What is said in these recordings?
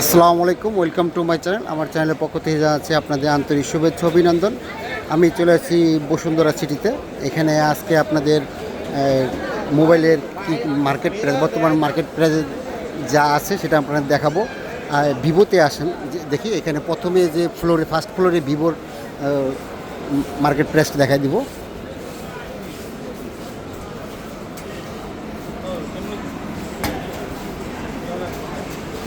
আসসালামু আলাইকুম, welcome to my channel. আমার চ্যানেলের পক্ষ থেকে জানাচ্ছি আপনাদের আন্তরিক শুভেচ্ছা, অভিনন্দন। আমি চলে আসছি বসুন্ধরা সিটিতে। এখানে আজকে আপনাদের মোবাইলের কী মার্কেট প্রাইস বর্তমান মার্কেট প্রাইস যা আছে সেটা আপনাদের দেখাবো। আর ভিভোতে আসেন দেখি এখানে প্রথমে যে ফ্লোরে ফার্স্ট ফ্লোরে ভিভোর মার্কেট প্রাইসটা দেখাই দিব।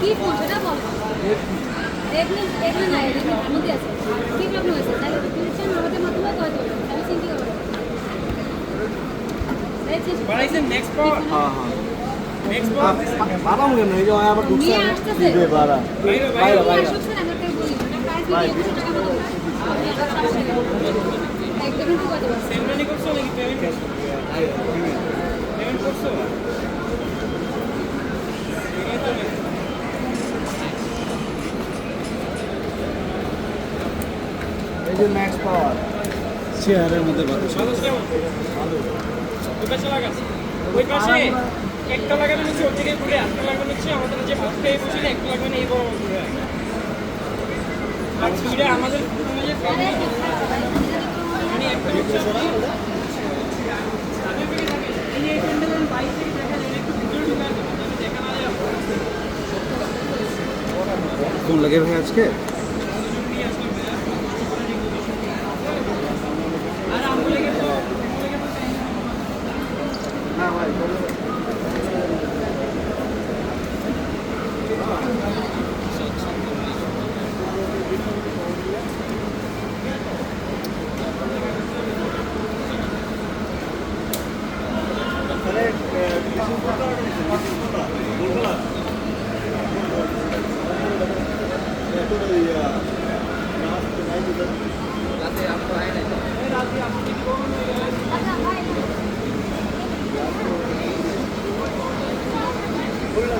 কি ফোন বল। রেডমি রেডমি না রেডমি মধ্যে আছে। কি প্রবলেম হয়েছে? তাহলে ডিসক্রিপশন আমাদের মাধ্যমে করে দেবো তাহলে চিন্তা করো। বাড়াইছেন নেক্সট পাওয়ার হ্যাঁ হ্যাঁ। বাবা মুখে নয় যে আবার ঢুকছে দিবে বাড়া বাইরে বাইরে এই যে ম্যাক্স পাওয়ার চেয়ারের মধ্যে বাতাস ওই পাশে লাগাস ওই পাশে একটা লাগানো হচ্ছে ওর থেকে ঘুরে একটা লাগানো হচ্ছে। আমাদের যে পথে বসে একটা লাগানো এই বড় ঘুরে। আর ঘুরে আমাদের মানে একটা হচ্ছে এই এই কোন লাগে ভাই আজকে? Yeah. না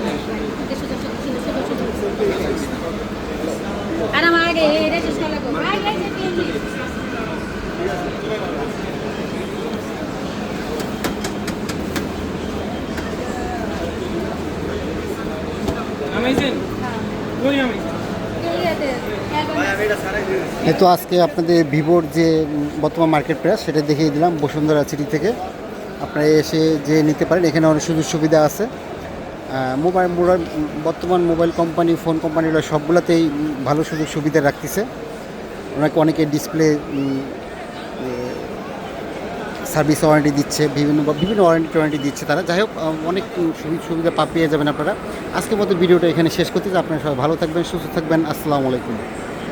ভাই আর আমার আগে এটা চেষ্টা লাগবো ভাই ভাই নামাইছেন কই তো? আজকে আপনাদের ভিভোর যে বর্তমান মার্কেট প্রাইস সেটা দেখিয়ে দিলাম বসুন্ধরা সিটি থেকে। আপনারা এসে যে নিতে পারেন এখানে অনেক সুযোগ সুবিধা আছে। মোবাইল মোবাইল, বর্তমান মোবাইল কোম্পানি, ফোন কোম্পানিগুলো সবগুলোতেই ভালো সুযোগ সুবিধা রাখতেছে। ওনাকে অনেকে ডিসপ্লে সার্ভিস ওয়ারেন্টি দিচ্ছে, বিভিন্ন বিভিন্ন ওয়ারেন্টি ওয়ারেন্টি দিচ্ছে তারা। যাই হোক অনেক সুযোগ সুবিধা পেয়ে যাবেন আপনারা। আজকের মতো ভিডিওটা এখানে শেষ করতে আপনারা সবাই ভালো থাকবেন, সুস্থ থাকবেন। আসসালামু আলাইকুম।